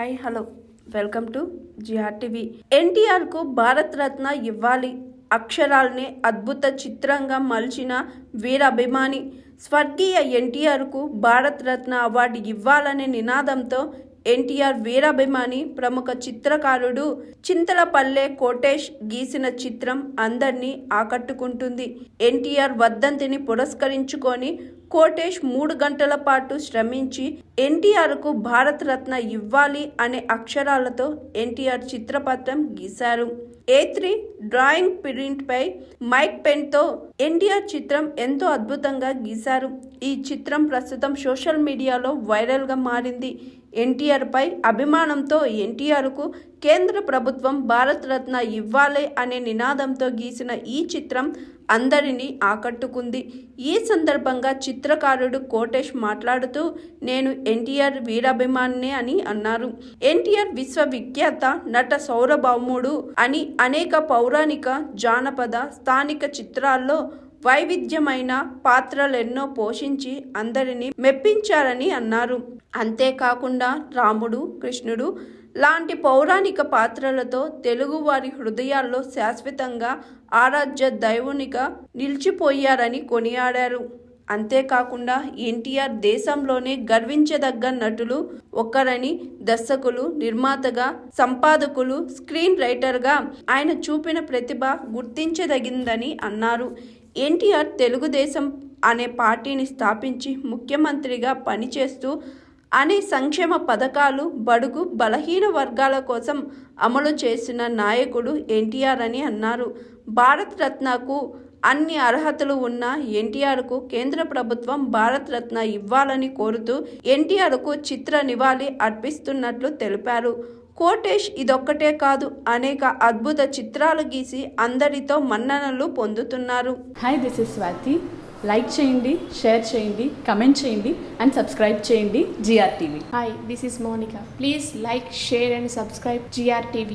Hi hello. Welcome to GRTV ఎన్టీఆర్కు భారత్ రత్న ఇవ్వాలి. అక్షరాల్ని అద్భుత చిత్రంగా మలిచిన వీరాభిమాని. స్వర్గీయ ఎన్టీఆర్కు భారతరత్న భారత్ రత్న అవార్డు ఇవ్వాలనే నినాదంతో ఎన్టీఆర్ వీరాభిమాని ప్రముఖ చిత్రకారుడు చింతలపల్లె కోటేష్ గీసిన చిత్రం అందరినీ ఆకట్టుకుంటుంది. ఎన్టీఆర్ వర్ధంతిని పురస్కరించుకొని కోటేష్ మూడు గంటల పాటు శ్రమించి ఎన్టీఆర్కు భారత రత్న ఇవ్వాలి అనే అక్షరాలతో ఎన్టీఆర్ చిత్రపటం గీశారు. ఏ త్రీ డ్రాయింగ్ ప్రింట్ పై మైక్ పెన్తో ఎన్టీఆర్ చిత్రం ఎంతో అద్భుతంగా గీశారు. ఈ చిత్రం ప్రస్తుతం సోషల్ మీడియాలో వైరల్గా మారింది. ఎన్టీఆర్ పై అభిమానంతో ఎన్టీఆర్కు కేంద్ర ప్రభుత్వం భారతరత్న ఇవ్వాలి అనే నినాదంతో గీసిన ఈ చిత్రం అందరినీ ఆకట్టుకుంది. ఈ సందర్భంగా చిత్రకారుడు కోటేష్ మాట్లాడుతూ నేను ఎన్టీఆర్ వీరాభిమానినే అని అన్నారు. ఎన్టీఆర్ విశ్వవిఖ్యాత నట సౌరభౌముడు అని అనేక పౌరాణిక జానపద స్థానిక చిత్రాల్లో వైవిధ్యమైన పాత్రలెన్నో పోషించి అందరినీ మెప్పించారని అన్నారు. అంతేకాకుండా రాముడు కృష్ణుడు లాంటి పౌరాణిక పాత్రలతో తెలుగువారి హృదయాల్లో శాశ్వతంగా ఆరాధ్య దైవునిగా నిలిచిపోయారని కొనియాడారు. అంతేకాకుండా ఎన్టీఆర్ దేశంలోనే గర్వించదగ్గ నటులు ఒక్కరని దర్శకులు నిర్మాతగా సంపాదకులు స్క్రీన్ రైటర్గా ఆయన చూపిన ప్రతిభ గుర్తించదగిందని అన్నారు. ఎన్టీఆర్ తెలుగుదేశం అనే పార్టీని స్థాపించి ముఖ్యమంత్రిగా పనిచేస్తూ అనే సంక్షేమ పథకాలు బడుగు బలహీన వర్గాల కోసం అమలు చేసిన నాయకుడు ఎన్టీఆర్ అని అన్నారు. భారత్ రత్నకు అన్ని అర్హతలు ఉన్న ఎన్టీఆర్కు కేంద్ర ప్రభుత్వం భారత్ రత్న ఇవ్వాలని కోరుతూ ఎన్టీఆర్కు చిత్ర నివాళి అర్పిస్తున్నట్లు తెలిపారు. కోటేష్ ఇదొక్కటే కాదు అనేక అద్భుత చిత్రాలు గీసి అందరితో మన్ననలు పొందుతున్నారు hi this is Swathi like చేయండి షేర్ చేయండి కమెంట్ చేయండి అండ్ సబ్స్క్రైబ్ చేయండి GR TV Hi, this is Monica. Please like, share, and subscribe GRTV.